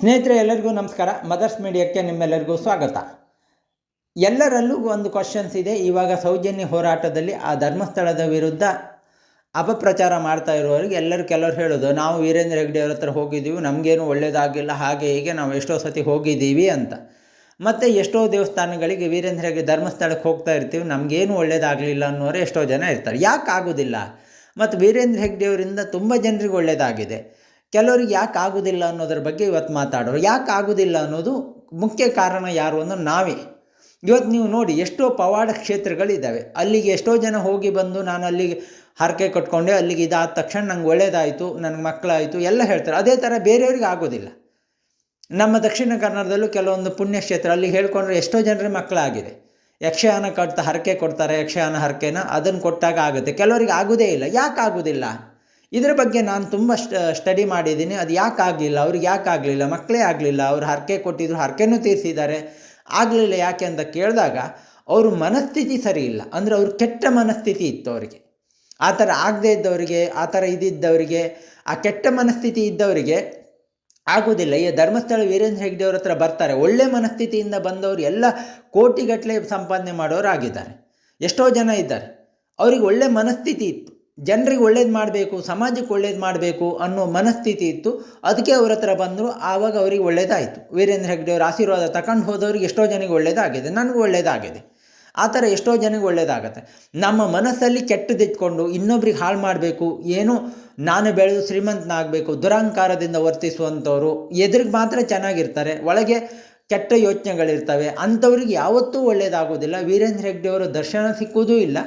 ಸ್ನೇಹಿತರೆ, ಎಲ್ಲರಿಗೂ ನಮಸ್ಕಾರ. ಮದರ್ಸ್ ಮೀಡಿಯಾಕ್ಕೆ ನಿಮ್ಮೆಲ್ಲರಿಗೂ ಸ್ವಾಗತ. ಎಲ್ಲರಲ್ಲೂ ಒಂದು ಕ್ವಶನ್ಸ್ ಇದೆ. ಇವಾಗ ಸೌಜನ್ಯ ಹೋರಾಟದಲ್ಲಿ ಆ ಧರ್ಮಸ್ಥಳದ ವಿರುದ್ಧ ಅಪಪ್ರಚಾರ ಮಾಡ್ತಾ ಇರುವವರಿಗೆ ಎಲ್ಲರೂ ಕೆಲವರು ಹೇಳೋದು, ನಾವು ವೀರೇಂದ್ರ ಹೆಗ್ಡೆ ಅವ್ರ ಹತ್ರ ಹೋಗಿದ್ದೀವಿ, ನಮಗೇನು ಒಳ್ಳೆಯದಾಗಿಲ್ಲ ಹಾಗೆ ಹೀಗೆ ನಾವು ಎಷ್ಟೋ ಸತಿ ಹೋಗಿದ್ದೀವಿ ಅಂತ. ಮತ್ತು ಎಷ್ಟೋ ದೇವಸ್ಥಾನಗಳಿಗೆ ವೀರೇಂದ್ರ ಹೆಗ್ಡೆ ಧರ್ಮಸ್ಥಳಕ್ಕೆ ಹೋಗ್ತಾ ಇರ್ತೀವಿ, ನಮಗೇನು ಒಳ್ಳೆಯದಾಗಲಿಲ್ಲ ಅನ್ನೋರು ಎಷ್ಟೋ ಜನ ಇರ್ತಾರೆ. ಯಾಕೆ ಆಗೋದಿಲ್ಲ? ಮತ್ತು ವೀರೇಂದ್ರ ಹೆಗ್ಡೆಯವರಿಂದ ತುಂಬ ಜನರಿಗೆ ಒಳ್ಳೆಯದಾಗಿದೆ ಕೆಲವರಿಗೆ ಯಾಕೆ ಆಗೋದಿಲ್ಲ ಅನ್ನೋದ್ರ ಬಗ್ಗೆ ಇವತ್ತು ಮಾತಾಡೋರು. ಯಾಕೆ ಆಗೋದಿಲ್ಲ ಅನ್ನೋದು ಮುಖ್ಯ ಕಾರಣ ಯಾರು ಅನ್ನೋ ನಾವೇ. ಇವತ್ತು ನೀವು ನೋಡಿ ಎಷ್ಟೋ ಪವಾಡ ಕ್ಷೇತ್ರಗಳಿದ್ದಾವೆ ಅಲ್ಲಿಗೆ ಎಷ್ಟೋ ಜನ ಹೋಗಿ ಬಂದು ನಾನು ಅಲ್ಲಿಗೆ ಹರಕೆ ಕಟ್ಕೊಂಡೆ, ಅಲ್ಲಿಗೆ ಇದಾದ ತಕ್ಷಣ ನಂಗೆ ಒಳ್ಳೇದಾಯಿತು, ನನಗೆ ಮಕ್ಕಳಾಯಿತು ಎಲ್ಲ ಹೇಳ್ತಾರೆ. ಅದೇ ಥರ ಬೇರೆಯವ್ರಿಗೆ ಆಗೋದಿಲ್ಲ. ನಮ್ಮ ದಕ್ಷಿಣ ಕನ್ನಡದಲ್ಲೂ ಕೆಲವೊಂದು ಪುಣ್ಯಕ್ಷೇತ್ರ ಅಲ್ಲಿ ಹೇಳ್ಕೊಂಡ್ರೆ ಎಷ್ಟೋ ಜನರ ಮಕ್ಕಳಾಗಿದೆ ಯಕ್ಷಗಾನ ಕಟ್ತಾ ಹರಕೆ ಕೊಡ್ತಾರೆ ಯಕ್ಷಗಾನ ಹರಕೆನ ಅದನ್ನು ಕೊಟ್ಟಾಗ ಆಗುತ್ತೆ. ಕೆಲವರಿಗೆ ಆಗೋದೇ ಇಲ್ಲ. ಯಾಕೆ ಆಗೋದಿಲ್ಲ? ಇದರ ಬಗ್ಗೆ ನಾನು ತುಂಬ ಸ್ಟಡಿ ಮಾಡಿದ್ದೀನಿ. ಅದು ಯಾಕೆ ಆಗಲಿಲ್ಲ? ಅವ್ರಿಗೆ ಯಾಕೆ ಆಗಲಿಲ್ಲ? ಮಕ್ಕಳೇ ಆಗಲಿಲ್ಲ. ಅವ್ರು ಹರಕೆ ಕೊಟ್ಟಿದ್ರು, ಹರಕೆನೂ ತೀರಿಸಿದ್ದಾರೆ. ಆಗಲಿಲ್ಲ ಯಾಕೆ ಅಂತ ಕೇಳಿದಾಗ ಅವ್ರ ಮನಸ್ಥಿತಿ ಸರಿ ಇಲ್ಲ. ಅಂದರೆ ಅವ್ರ ಕೆಟ್ಟ ಮನಸ್ಥಿತಿ ಇತ್ತು ಅವರಿಗೆ. ಆ ಥರ ಆಗದೇ ಇದ್ದವರಿಗೆ, ಆ ಥರ ಇದ್ದಿದ್ದವರಿಗೆ ಆ ಕೆಟ್ಟ ಮನಸ್ಥಿತಿ ಇದ್ದವರಿಗೆ ಆಗೋದಿಲ್ಲ. ಈ ಧರ್ಮಸ್ಥಳ ವೀರೇಂದ್ರ ಹೆಗ್ಡೆ ಅವ್ರ ಹತ್ರ ಬರ್ತಾರೆ. ಒಳ್ಳೆ ಮನಸ್ಥಿತಿಯಿಂದ ಬಂದವರು ಎಲ್ಲ ಕೋಟಿಗಟ್ಟಲೆ ಸಂಪಾದನೆ ಮಾಡೋರು ಆಗಿದ್ದಾರೆ ಎಷ್ಟೋ ಜನ ಇದ್ದಾರೆ. ಅವ್ರಿಗೆ ಒಳ್ಳೆ ಮನಸ್ಥಿತಿ ಇತ್ತು. ಜನರಿಗೆ ಒಳ್ಳೇದು ಮಾಡಬೇಕು, ಸಮಾಜಕ್ಕೆ ಒಳ್ಳೇದು ಮಾಡಬೇಕು ಅನ್ನೋ ಮನಸ್ಥಿತಿ ಇತ್ತು. ಅದಕ್ಕೆ ಅವ್ರ ಹತ್ರ ಬಂದರು. ಆವಾಗ ಅವರಿಗೆ ಒಳ್ಳೇದಾಯಿತು. ವೀರೇಂದ್ರ ಹೆಗ್ಡೆ ಅವರ ಆಶೀರ್ವಾದ ತಗೊಂಡು ಹೋದವ್ರಿಗೆ ಎಷ್ಟೋ ಜನಕ್ಕೆ ಒಳ್ಳೇದಾಗಿದೆ. ನನಗೂ ಒಳ್ಳೇದಾಗಿದೆ. ಆ ಥರ ಎಷ್ಟೋ ಜನಕ್ಕೆ ಒಳ್ಳೇದಾಗತ್ತೆ. ನಮ್ಮ ಮನಸ್ಸಲ್ಲಿ ಕೆಟ್ಟದಿಟ್ಕೊಂಡು ಇನ್ನೊಬ್ರಿಗೆ ಹಾಳು ಮಾಡಬೇಕು, ಏನು ನಾನು ಬೆಳೆದು ಶ್ರೀಮಂತನಾಗಬೇಕು ದುರಹಂಕಾರದಿಂದ ವರ್ತಿಸುವಂಥವ್ರು, ಎದುರಿಗೆ ಮಾತ್ರ ಚೆನ್ನಾಗಿರ್ತಾರೆ. ಒಳಗೆ ಕೆಟ್ಟ ಯೋಚನೆಗಳಿರ್ತವೆ. ಅಂಥವ್ರಿಗೆ ಯಾವತ್ತೂ ಒಳ್ಳೆಯದಾಗೋದಿಲ್ಲ ವೀರೇಂದ್ರ ಹೆಗ್ಡೆಯವರು ದರ್ಶನ ಸಿಕ್ಕುವುದೂ ಇಲ್ಲ.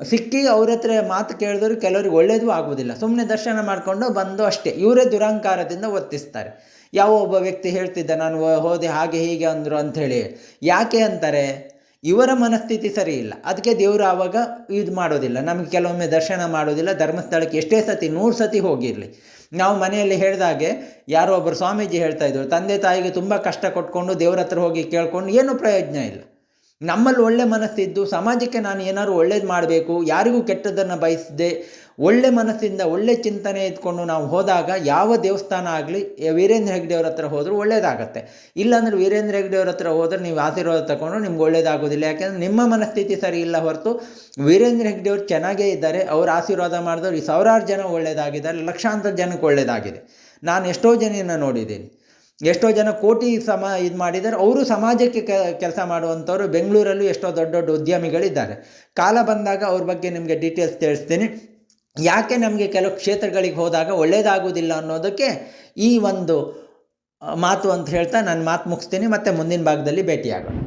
ಸಿಕ್ಕಿ ಅವ್ರ ಹತ್ರ ಮಾತು ಕೇಳಿದ್ರು ಕೆಲವ್ರಿಗೆ ಒಳ್ಳೇದು ಆಗುವುದಿಲ್ಲ. ಸುಮ್ಮನೆ ದರ್ಶನ ಮಾಡಿಕೊಂಡು ಬಂದು ಅಷ್ಟೇ. ಇವರೇ ದುರಹಂಕಾರದಿಂದ ವರ್ತಿಸ್ತಾರೆ. ಯಾವ ಒಬ್ಬ ವ್ಯಕ್ತಿ ಹೇಳ್ತಿದ್ದ, ನಾನು ಹೋದೆ ಹಾಗೆ ಹೀಗೆ ಅಂದರು ಅಂಥೇಳಿ ಯಾಕೆ ಅಂತಾರೆ? ಇವರ ಮನಸ್ಥಿತಿ ಸರಿ ಇಲ್ಲ. ಅದಕ್ಕೆ ದೇವರು ಆವಾಗ ಇದು ಮಾಡೋದಿಲ್ಲ. ನಮಗೆ ಕೆಲವೊಮ್ಮೆ ದರ್ಶನ ಮಾಡೋದಿಲ್ಲ. ಧರ್ಮಸ್ಥಳಕ್ಕೆ ಎಷ್ಟೇ ಸತಿ, ನೂರು ಸತಿ ಹೋಗಿರಲಿ. ನಾವು ಮನೆಯಲ್ಲಿ ಹೇಳಿದಾಗೆ ಯಾರೋ ಒಬ್ಬರು ಸ್ವಾಮೀಜಿ ಹೇಳ್ತಾ ಇದ್ರು, ತಂದೆ ತಾಯಿಗೆ ತುಂಬ ಕಷ್ಟ ಕೊಟ್ಕೊಂಡು ದೇವ್ರ ಹತ್ರ ಹೋಗಿ ಕೇಳ್ಕೊಂಡು ಏನೂ ಪ್ರಯೋಜನ ಇಲ್ಲ. ನಮ್ಮಲ್ಲಿ ಒಳ್ಳೆ ಮನಸ್ಸಿದ್ದು, ಸಮಾಜಕ್ಕೆ ನಾನು ಏನಾದ್ರು ಒಳ್ಳೇದು ಮಾಡಬೇಕು, ಯಾರಿಗೂ ಕೆಟ್ಟದ್ದನ್ನು ಬಯಸದೆ, ಒಳ್ಳೆ ಮನಸ್ಸಿಂದ ಒಳ್ಳೆ ಚಿಂತನೆ ಇದ್ಕೊಂಡು ನಾವು ಹೋದಾಗ ಯಾವ ದೇವಸ್ಥಾನ ಆಗಲಿ ವೀರೇಂದ್ರ ಹೆಗ್ಡೆಯವ್ರ ಹತ್ರ ಹೋದರೂ ಒಳ್ಳೇದಾಗತ್ತೆ. ಇಲ್ಲಾಂದ್ರೆ ವೀರೇಂದ್ರ ಹೆಗ್ಡೆಯವ್ರ ಹತ್ರ ಹೋದರೆ ನೀವು ಆಶೀರ್ವಾದ ತಗೊಂಡು ನಿಮ್ಗೆ ಒಳ್ಳೇದಾಗೋದಿಲ್ಲ. ಯಾಕೆಂದರೆ ನಿಮ್ಮ ಮನಸ್ಥಿತಿ ಸರಿ ಇಲ್ಲ ಹೊರತು ವೀರೇಂದ್ರ ಹೆಗ್ಡೆಯವ್ರು ಚೆನ್ನಾಗೇ ಇದ್ದಾರೆ, ಅವ್ರು ಆಶೀರ್ವಾದ ಮಾಡಿದವ್ರು ಈ ಸಾವಿರಾರು ಜನ ಒಳ್ಳೆಯದಾಗಿದ್ದಾರೆ ಲಕ್ಷಾಂತರ ಜನಕ್ಕೆ ಒಳ್ಳೆಯದಾಗಿದೆ ನಾನು ಎಷ್ಟೋ ಜನನ ನೋಡಿದ್ದೀನಿ. ಎಷ್ಟೋ ಜನ ಕೋಟಿ ಸಮ ಇದು ಮಾಡಿದ್ದಾರೆ. ಅವರು ಸಮಾಜಕ್ಕೆ ಕೆಲಸ ಮಾಡುವಂಥವ್ರು ಬೆಂಗಳೂರಲ್ಲೂ ಎಷ್ಟೋ ದೊಡ್ಡ ದೊಡ್ಡ ಉದ್ಯಮಿಗಳಿದ್ದಾರೆ. ಕಾಲ ಬಂದಾಗ ಅವ್ರ ಬಗ್ಗೆ ನಿಮಗೆ ಡೀಟೇಲ್ಸ್ ತಿಳಿಸ್ತೀನಿ. ಯಾಕೆ ನಮಗೆ ಕೆಲವು ಕ್ಷೇತ್ರಗಳಿಗೆ ಹೋದಾಗ ಒಳ್ಳೆಯದಾಗೋದಿಲ್ಲ ಅನ್ನೋದಕ್ಕೆ ಈ ಒಂದು ಮಾತು ಅಂತ ಹೇಳ್ತಾ ನಾನು ಮಾತು ಮುಗಿಸ್ತೀನಿ. ಮತ್ತು ಮುಂದಿನ ಭಾಗದಲ್ಲಿ ಭೇಟಿಯಾಗೋಣ.